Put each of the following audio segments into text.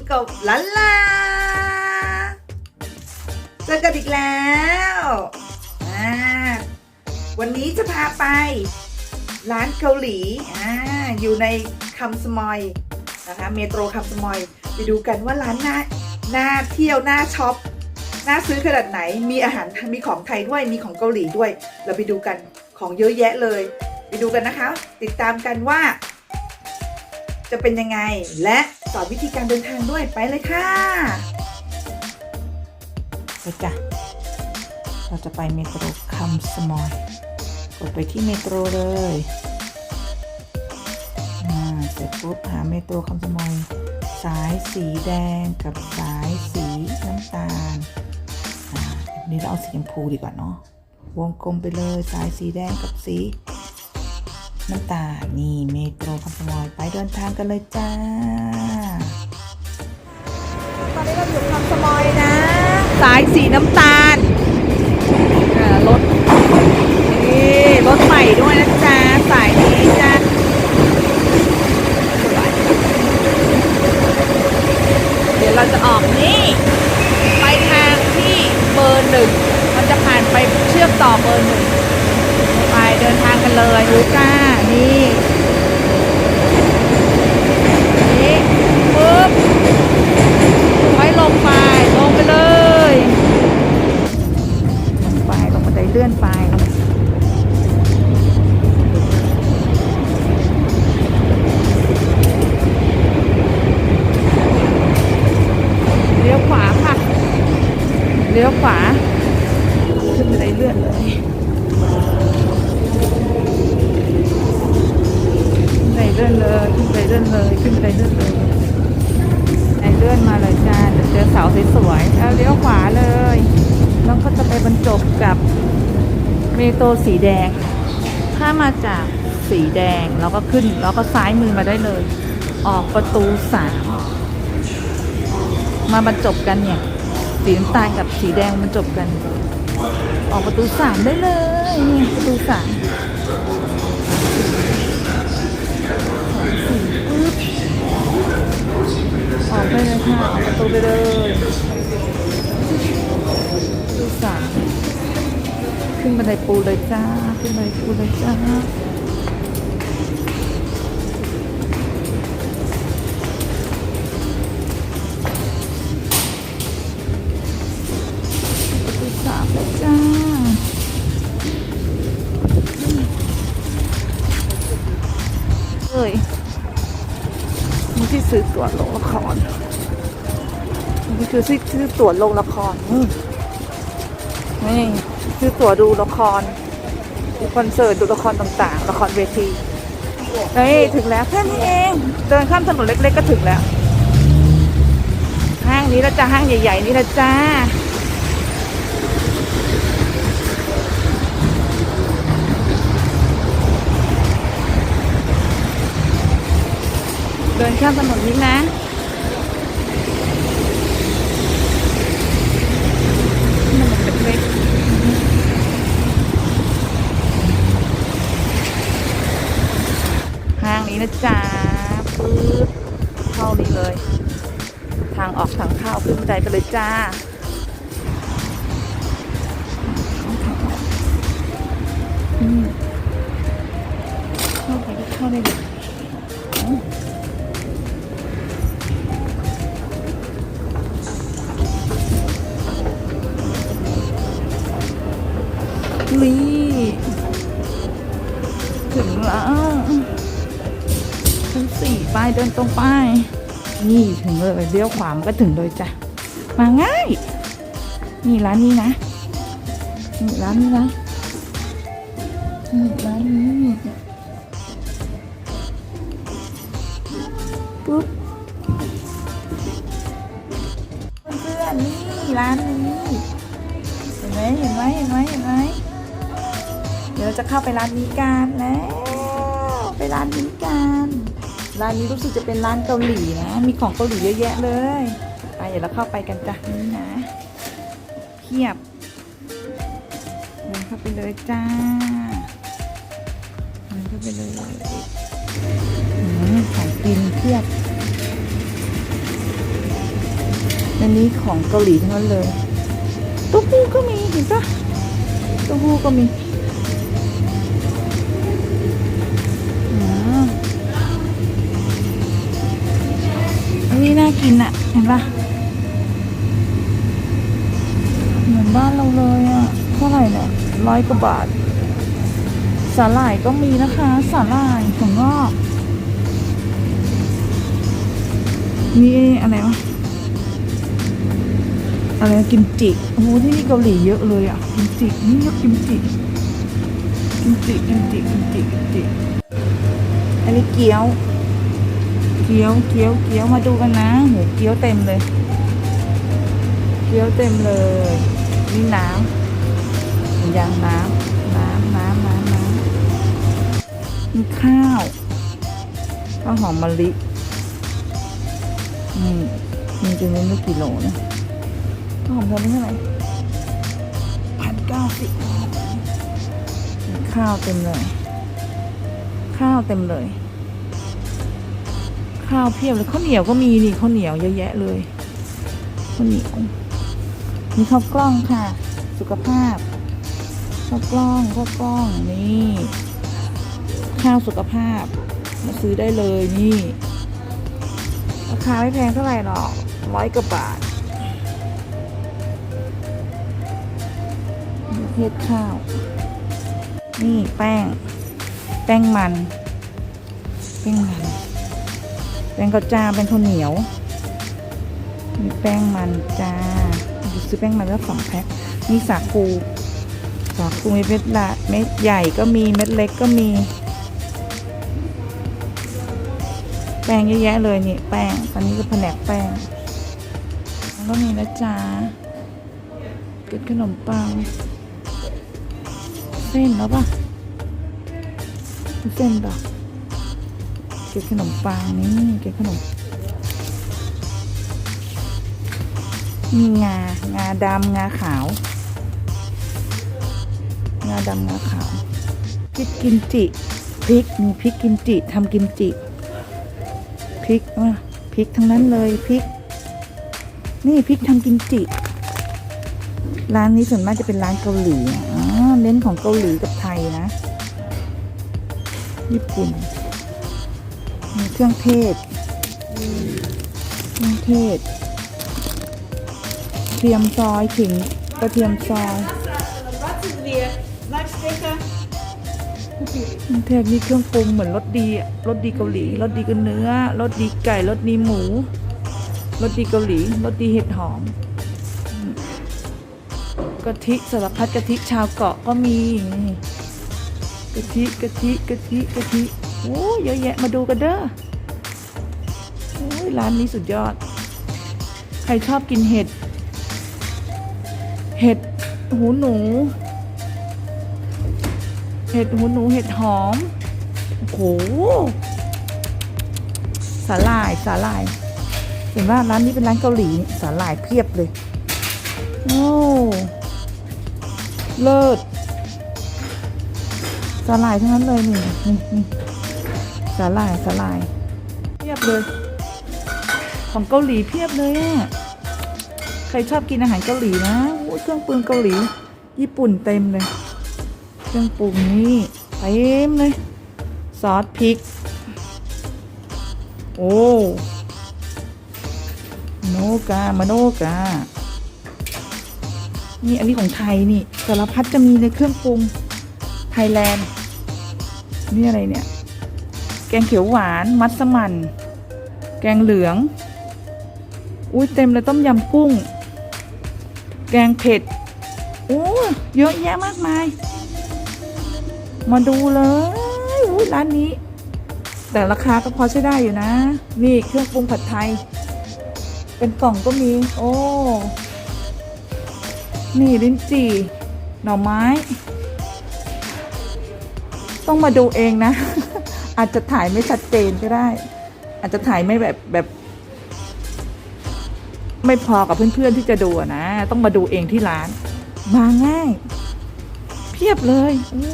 กบหญิงกบลันลาเจอกันอีกแล้วอ่าวันนี้จะพาไป ร้านเกาหลีอ่าอยู่ในคำสมอยนะคะเมโทรคำสมอยไปดูกันว่าร้านน่าน่าเที่ยวน่าช็อปน่าซื้อขนาดไหนมีอาหารมีของไทยด้วยมีของเกาหลีด้วย เราไปดูกันของเยอะแยะเลย ไปดูกันนะคะ ติดตามกันว่า จะเป็นยังไง และสอนวิธีการเดินทางด้วยไปเลยค่ะไปจ้ะเราจะไปเมโทรคำสมอยกดไปที่เมโทรเลยอ่าเสร็จปุ๊บหาเมโทรคำสมอยสายสีแดงกับสายสีน้ำตาลอ่านี้เราเอาสีชมพูดีกว่าเนาะวงกลมไปเลยสายสีแดงกับสี น้ำตาลนี่เมโทรคำสมอยไปเดินทางกันเลยจ้า ตอนนี้เราอยู่คำสมอยนะ สายสีน้ำตาลอ่ารถนี่รถใหม่ด้วยนะจ๊ะสายนี้จ้าเดี๋ยวเราจะออกนี่ไปทางที่เบอร์หนึ่งมันจะผ่านไปเชื่อมต่อเบอร์หนึ่งไป เดินทางกันเลยดูจ้า นี่นี่ เลื่อนเลยขึ้นไปเลื่อนเลยขึ้นไปเลื่อนเลยไอเลื่อนมาเลยจ้าเดี๋ยวเจอเสาสวยๆแล้วเลี้ยวขวาเลยแล้วก็จะไปบรรจบกับเมโตรสีแดง ถ้ามาจากสีแดงเราก็ขึ้นแล้วก็ซ้ายมือมาได้เลย ออกประตูสามมาบรรจบกันเนี่ยสีน้ำตาลกับสีแดงบรรจบกัน ออกประตูสามได้เลยนี่ประตูสาม ออกไปเลยค่ะออกประตูไปเลยดูสามขึ้นบันไดปูเลยจ้า ขึ้นบันไดปูเลยจ้า ซื้อตั๋วลงละครนี่คือที่ซื้อตั๋วลงละครนี่นี่ซื้อตั๋วดูละครดูคอนเสิร์ตดูละครต่างๆ ละครเวทีเฮ้ยถึงแล้วแค่นี้เองเดินข้ามถนนเล็ก ๆ ก็ถึงแล้ว ห้างนี้ละจ้าห้างใหญ่ ๆ นี่ละจ้า เดินข้ามถนนนี้นะมันเล็กๆห้างนี้นะจ๊ะปื๊ดเข้านี้เลย ทางออกทางเข้าขึ้นบันไดไปเลยจ้าอืมเข้าไปก็เข้าได้เลย ถึงแล้วชั้นสี่ไปเดินตรงไป นี่ถึงเลยเลี้ยวขวามก็ถึงเลยจ้ะ มาง่าย นี่ร้านนี้นะ นี่ร้านนี้นะนี่ร้านนี้ปุ๊บเพื่อนๆนี่ร้านนี้เห็นไหมเห็นไหมเห็นไหมเห็นไหม ดี๋ยวเราจะเข้าไปร้านนี้กันแล้วไปร้านนี้กันร้านนี้รู้สึกจะเป็นร้านเกาหลีนะ มีของเกาหลีเยอะแยะเลยไปเดี๋ยวเราเข้าไปกันจ้ะนี่นะเพียบเดินเข้าไปเลยจ้าเดินเข้าไปเลยของกินเพียบนี้ของเกาหลีทั้งนั้นเลยเต้าหู้ก็มีเห็นปะเต้าหู้ก็มี กินอะเห็นปะเหมือนบ้านเราเลยอะเท่าไหร่เนี่ยร้อยกว่าบาท สาหร่ายก็มีนะคะ สาหร่ายของงอกมีอะไรวะอะไรกิมจิโอ้โหที่นี่เกาหลีเยอะเลยอะกิมจินี่เรียกกิมจิกิมจิกิมจิกิมจิกิมจิอันนี้เกี๊ยว กี๊ยวเกี๊ยวเกี๊ยวมาดูกันนะโหเกี๊ยวเต็มเลย เกี๊ยวเต็มเลยนี่น้ำยางน้ำน้ำน้ำน้ำน้ำมีข้าวข้าวหอมมะลินี่มีจำนวนไม่กี่โลนะข้าวหอมมะลิเท่าไหร่พันเก้าสิบข้าวเต็มเลย ข้าวเต็มเลย ข้าวเพียบเลยข้าวเหนียวก็มีนี่ข้าวเหนียวเยอะแยะเลยข้าวเหนียวมีข้าวกล้องค่ะ สุขภาพข้าวกล้องข้าวกล้องนี่ข้าวสุขภาพมาซื้อได้เลยนี่ราคาไม่แพงเท่าไหร่หรอกร้อยกว่าบาทเทศข้าว นี่แป้ง แป้งมัน แป้งมัน ป้งข้าวจ้าแป้งข้าวเหนียว มีแป้งมันจ้าซื้อแป้งมันแล้วสองแพ็ค มีสาคูสาคูมีเม็ดละเม็ดใหญ่ก็มีเม็ดเล็กก็มี แป้งเยอะแยะเลยนี่แป้ง ตอนนี้ก็แผนกแป้งแล้วก็มีนะจ๊ะเกล็ดขนมปัง เส้นแล้วปะเส้นปะ เกล็ดขนมปังนี่เกล็ดขนมมีงา งาดำงาขาว งาดำงาขาวพริกกิมจิพริกมีพริกกิมจิทำกิมจิพริกอะพริกทั้งนั้นเลยพริก นี่พริกทำกิมจิ ร้านนี้ส่วนมากจะเป็นร้านเกาหลีอ๋อเน้นของเกาหลีกับไทยนะ ญี่ปุ่น มีเครื่องเทศ เครื่องเทศเทียมซอยขิงกระเทียมซอยเครื่องเทศมีเครื่องปรุงเหมือนรสดีรสดีเกาหลีรสดีกับเนื้อรสดีไก่รสดีหมูรสดีเกาหลีรสดีเห็ดหอมกะทิสารพัดกะทิชาวเกาะก็มีกะทิกะทิกะทิกะทิ โอ้เยอะแยะมาดูกันเด้อโอ้ยร้านนี้สุดยอด ใครชอบกินเห็ด เห็ดหูหนู เห็ดหูหนูเห็ดหอม โอ้โหสาหร่ายสาหร่าย เห็นว่าร้านนี้เป็นร้านเกาหลีสาหร่ายเพียบเลย โอ้เลิศสาหร่ายทั้งนั้นเลยนี่นี่นี่ สาหร่ายสาหร่ายเพียบเลย ของเกาหลีเพียบเลยอะใครชอบกินอาหารเกาหลีนะโอ้เครื่องปรุงเกาหลี ญี่ปุ่นเต็มเลย เครื่องปรุงนี่เต็มเลยซอสพริก โอ้โนกามาโนกานี่อันนี้ของไทยนี่สารพัดจะมีในเครื่องปรุงไทยแลนด์ นี่อะไรเนี่ย แกงเขียวหวาน มัสมั่น แกงเหลือง อุ้ยเต็มเลยต้มยำกุ้ง แกงเผ็ดโอ้เยอะแยะมากมาย มาดูเลยอุ๊ยร้านนี้ แต่ราคาก็พอใช้ได้อยู่นะ นี่เครื่องปรุงผัดไทย เป็นกล่องก็มี โอ้ นี่ลิ้นจี่ หน่อไม้ ต้องมาดูเองนะ อาจจะถ่ายไม่ชัดเจนก็ได้ อาจจะถ่ายไม่แบบแบบ ไม่พอกับเพื่อนๆที่จะดูนะ ต้องมาดูเองที่ร้าน มาง่าย เพียบเลยโอ้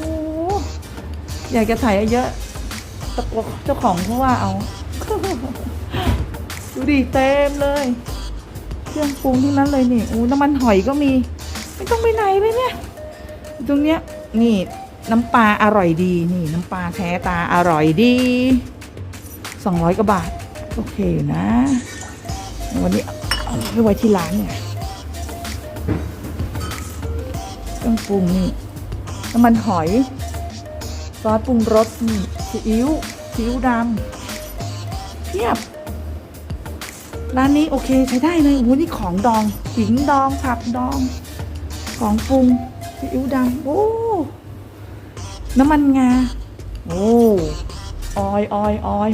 อยากจะถ่ายเยอะตะกเจ้าของเพราะว่าเอา ดูดิเต็มเลย เครื่องปรุงทั้งนั้นเลยนี่อู้น้ำมันหอยก็มี ไม่ต้องไปไหนเลยเนี่ย ตรงเนี้ยนี่ น้ำปลาอร่อยดีนี่น้ำปลาแท้ตาอร่อยดีสองร้อยกว่าบาท โอเคนะ วันนี้เอาไปไว้ที่ร้านเนี่ยเครื่องปรุงนี่น้ำมันหอยซอสปรุงรสนี่ซีอิ๊วซีอิ๊วดำเพียบ ร้านนี้โอเคใช้ได้เลยโอ้โหนี่ของดองหิงดองผักดอง ของปรุงซีอิ๊วดำโอ้ น้ำมันงา โอ้ออยออยออย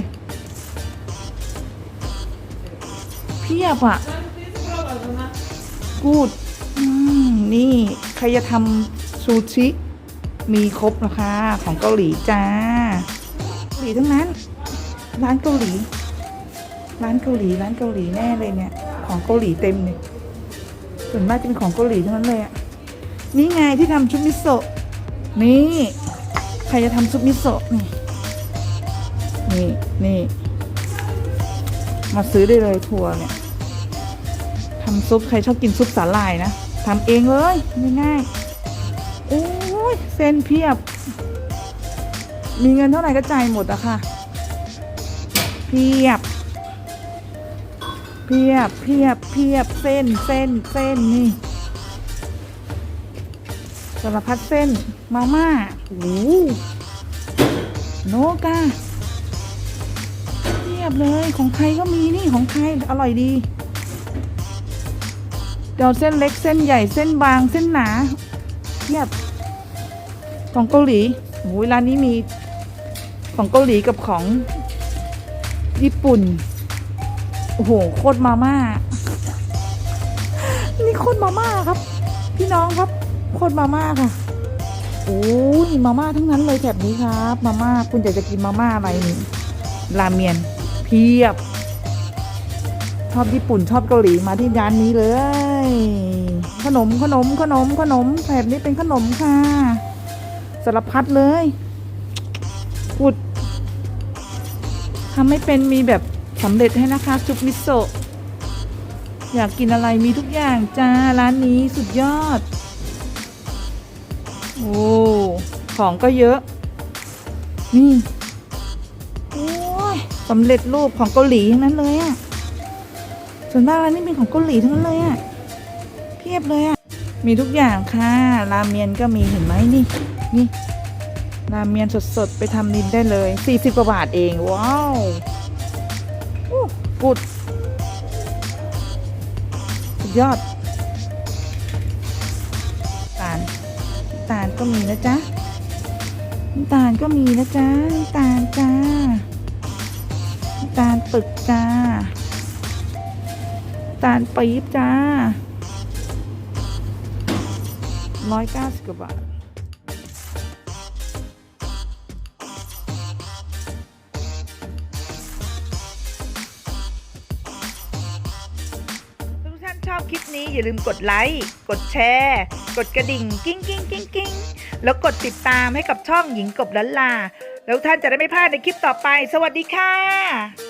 เพียบอะ กูด อืม นี่ ใครจะทำซูชิ มีครบนะคะ ของเกาหลีจ้า เกาหลีทั้งนั้น ร้านเกาหลี ร้านเกาหลี ร้านเกาหลีแน่เลยเนี่ย ของเกาหลีเต็มเลยส่วนมากจะเป็นของเกาหลีทั้งนั้นเลยอะนี่ไงที่ทำชุบมิโซะ นี่ใครจะทำซุปมิโซะนี่นี่นี่ มาซื้อได้เลยทัวร์เนี่ยทำซุปใครชอบกินซุปสาหร่ายนะทำเองเลยง่ายๆโอ้ยเส้นเพียบ มีเงินเท่าไหร่ก็จ่ายหมดอะค่ะ เพียบ เพียบเพียบเพียบเส้นเส้นเส้นนี่ สารพัดเส้น มาม่าโอ้โหโนกาเทียบเลยของไทยก็มีนี่ของไทยอร่อยดี เดี๋ยวเส้นเล็กเส้นใหญ่เส้นบางเส้นหนาเทียบของเกาหลีโอ้ยร้านนี้มีของเกาหลีกับของญี่ปุ่น โอ้โห โคตรมาม่า นี่โคตรมาม่าครับ พี่น้องครับ โคตรมาม่าค่ะโอ้ยมาม่าทั้งนั้นเลยแถบนี้ครับมาม่าคุณอยากจะกินมาม่าอะไรนี่ราเมียนเพียบ ชอบญี่ปุ่นชอบเกาหลีมาที่ร้านนี้เลย ขนมขนมขนมขนมแถบนี้เป็นขนมค่ะสารพัดเลยพูดทำไม่เป็นมีแบบสำเร็จให้นะคะซุปมิโซะอยากกินอะไรมีทุกอย่างจ้าร้านนี้สุดยอด โอ้ของก็เยอะ นี่โอ้ยสำเร็จรูปของเกาหลีทั้งนั้นเลยอะส่วนมากร้านนี้เป็นของเกาหลีทั้งนั้นเลยอะเพียบเลยอะมีทุกอย่างค่ะราเมียนก็มีเห็นไหมนี่นี่ราเมียนสดๆ ไปทำนินได้เลย 40กว่าบาทเองว้าวอู้กุดสุดยอด ก็มีนะจ๊ะน้ำตาลก็มีนะจ๊ะน้ำตาลจ้าน้ำตาลปึกจ้าน้ำตาลปี๊บจ้าร้อยเก้าสิบกว่าบาททุกท่านชอบคลิปนี้อย่าลืมกดไลค์ กดแชร์ กดกระดิ่งกิ้งกิ้งกิ้งกิ้งแล้วกดติดตามให้กับช่องหญิงกบลันลา แล้วท่านจะได้ไม่พลาดในคลิปต่อไป สวัสดีค่ะ